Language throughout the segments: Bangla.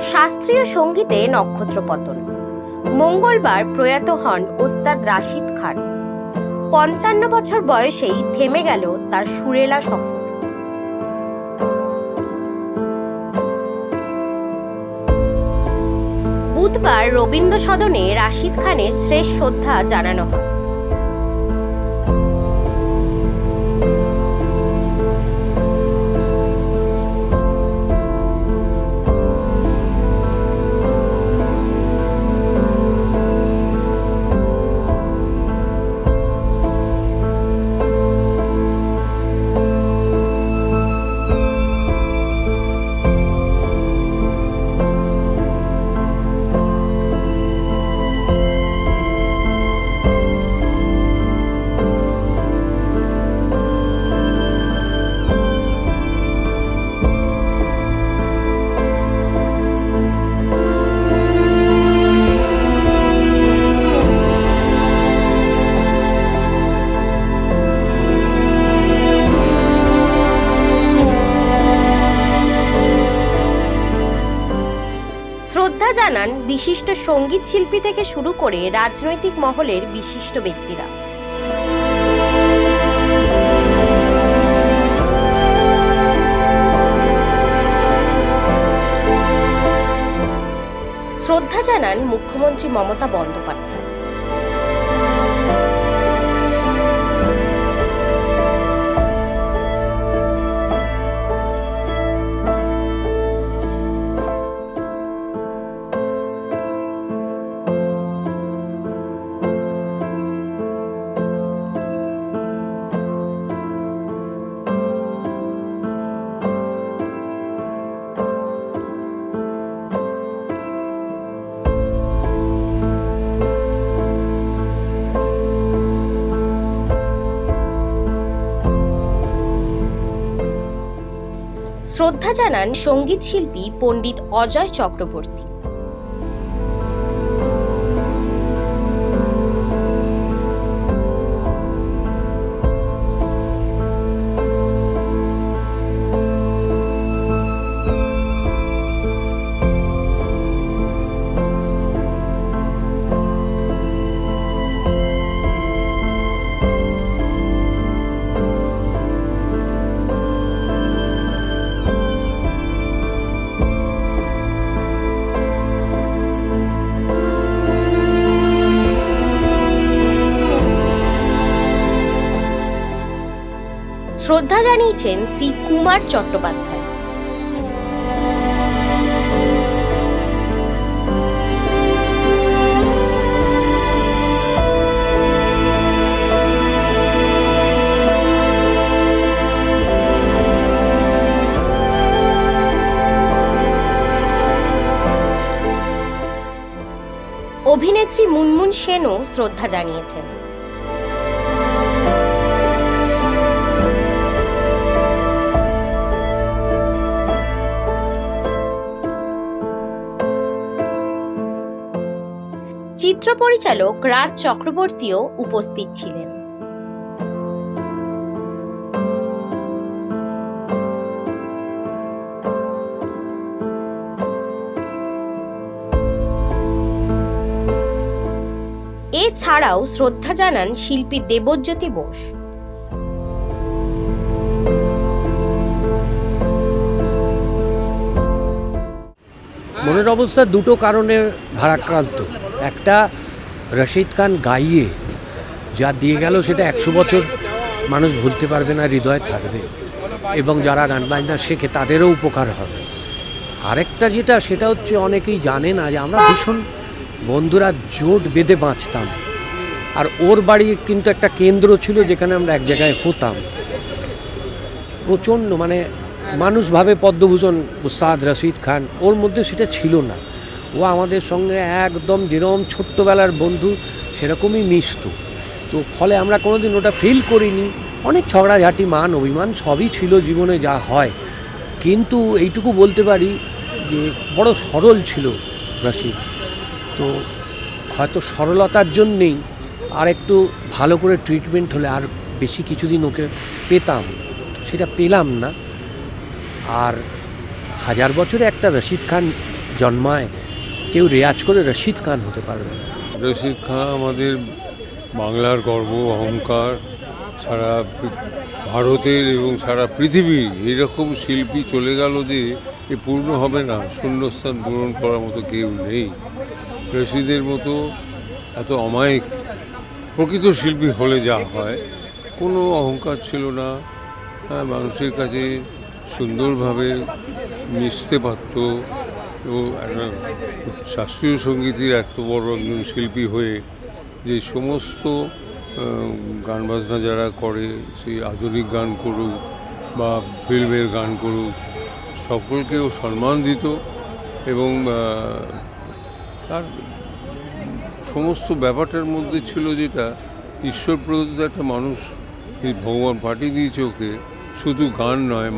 শাস্ত্রীয় সঙ্গীতে নক্ষত্রপতন মঙ্গলবার প্রয়াত হন ওস্তাদ রাশিদ খান। পঞ্চান্ন বছর বয়সেই থেমে গেল তার সুরেলা সফর। বুধবার রবীন্দ্র সদনে রাশিদ খানের শেষ শ্রদ্ধা জানানো হয়। জানান, বিশিষ্ট সংগীত শিল্পী থেকে শুরু করে রাজনৈতিক মহলের বিশিষ্ট ব্যক্তিরা। শ্রদ্ধা জানান মুখ্যমন্ত্রী মমতা বন্দ্যোপাধ্যায়। শ্রদ্ধা জানান সংগীত শিল্পী পণ্ডিত অজয় চক্রবর্তী। শ্রদ্ধা জানিয়েছেন সি কুমার চট্টোপাধ্যায়। অভিনেত্রী মুনমুন সেনও শ্রদ্ধা জানিয়েছেন। চিত্র পরিচালক রাজ চক্রবর্তীও উপস্থিত ছিলেন। এছাড়াও শ্রদ্ধা জানান শিল্পী দেবজ্যোতি বোস। মনের অবস্থা দুটো কারণে ভারাক্রান্ত। একটা রশিদ খান গাইয়ে যা দিয়ে গেল সেটা একশো বছর মানুষ ভুলতে পারবে না, হৃদয় থাকবে। এবং যারা গান বাজনা শেখে তাদেরও উপকার হবে। আরেকটা যেটা, সেটা হচ্ছে অনেকেই জানে না যে আমরা ভীষণ বন্ধুরা জোট বেঁধে বাঁচতাম। আর ওর বাড়ি কিন্তু একটা কেন্দ্র ছিল যেখানে আমরা এক জায়গায় হতাম। প্রচণ্ড মানে মানুষভাবে পদ্মভূষণ, উস্তাদ, রশিদ খান, ওর মধ্যে সেটা ছিল না। ও আমাদের সঙ্গে একদম যেরকম ছোট্টবেলার বন্ধু, সেরকমই মিশত। তো ফলে আমরা কোনোদিন ওটা ফিল করিনি। অনেক ঝগড়াঝাটি, মান, অভিমান, সবই ছিল জীবনে যা হয়। কিন্তু এইটুকু বলতে পারি যে বড় সরল ছিল রশিদ তো হয়তো সরলতার জন্যেই আর একটু ভালো করে ট্রিটমেন্ট হলে আর বেশি কিছুদিন ওকে পেতাম, সেটা পেলাম না। আর হাজার বছরে একটা রশিদ খান জন্মায় কেউ রেয়াজ করে রশিদ খান হতে পারবে না। রশিদ খান আমাদের বাংলার গর্ব, অহংকার, সারা ভারতের এবং সারা পৃথিবীর এরকম শিল্পী চলে গেল যে এ পূর্ণ হবে না, শূন্যস্থান পূরণ করার মতো কেউ নেই। রশিদের মতো এত অমায়িক প্রকৃত শিল্পী হলে যা হয়, কোনো অহংকার ছিল না। হ্যাঁ মানুষের কাছে সুন্দরভাবে মিশতে পারত শাস্ত্রীয় সঙ্গীতের এত বড় একজন শিল্পী হয়ে যে সমস্ত গান বাজনা যারা করে, সেই আধুনিক গান করুক বা ফিল্মের গান করুক সকলকেও সম্মান দিত এবং তার সমস্ত ব্যাপারটার মধ্যে ছিল যেটা, ঈশ্বর প্রদত্ত একটা মানুষ, এই ভগবান পাঠিয়ে দিয়েছে ওকে, শুধু গান নয়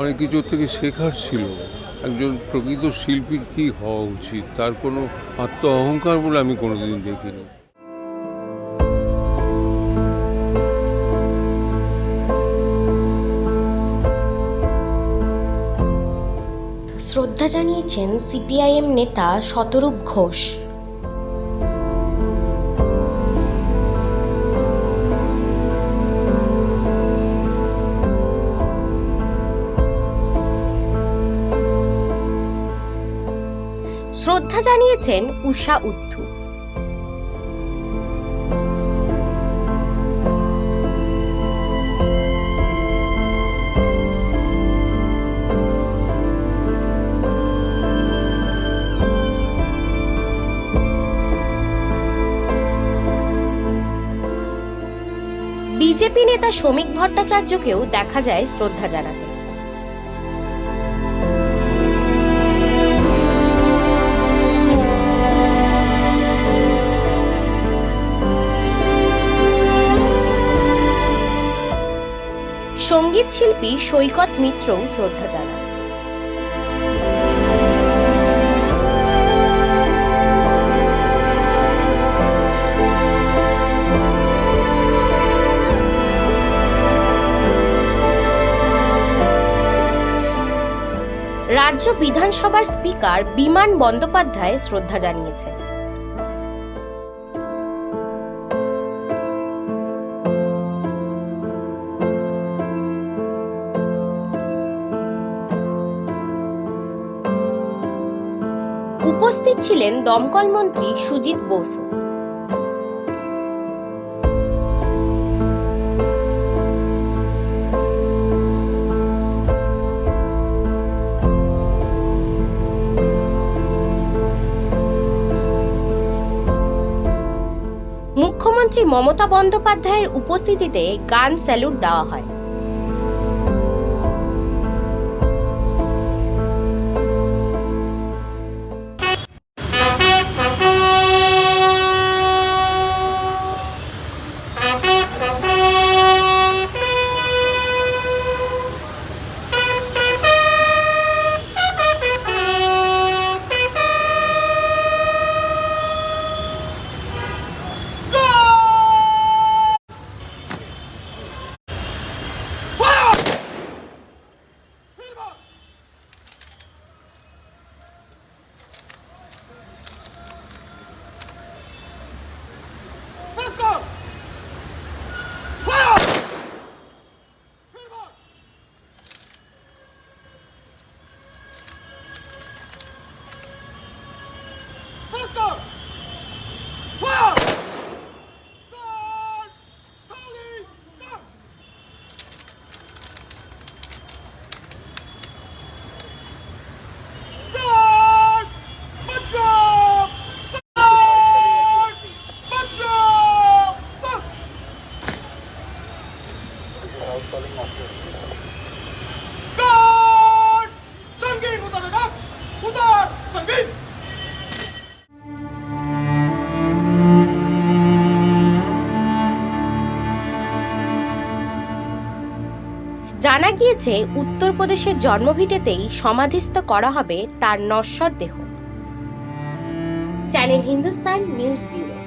অনেক কিছু ওর থেকে শেখার ছিল। একজন প্রকৃত শিল্পীর কী হওয়া উচিত। তার কোনো আত্ম অহংকার বলে আমি কোনোদিন দেখিনি। শ্রদ্ধা জানিয়েছেন সিপিআইএম নেতা শতরূপ ঘোষ। শ্রদ্ধা জানিয়েছেন উষা উদ্ধু। বিজেপি নেতা শ্রমিক ভট্টাচার্যকেও দেখা যায় শ্রদ্ধা জানাতে। সংগীত শিল্পী সৈকত মিত্রও শ্রদ্ধা জানান। রাজ্য বিধানসভার স্পিকার বিমান বন্দ্যোপাধ্যায় শ্রদ্ধা জানিয়েছেন। উপস্থিত ছিলেন দমকল মন্ত্রী সুজিত বসু। মুখ্যমন্ত্রী মমতা বন্দ্যোপাধ্যায়ের উপস্থিতিতে গান স্যালুট দেওয়া হয়। জানা গিয়েছে উত্তরপ্রদেশের জন্মভিটেতেই সমাধিস্থ করা হবে তার নশ্বর দেহ। Channel Hindustan news bureau.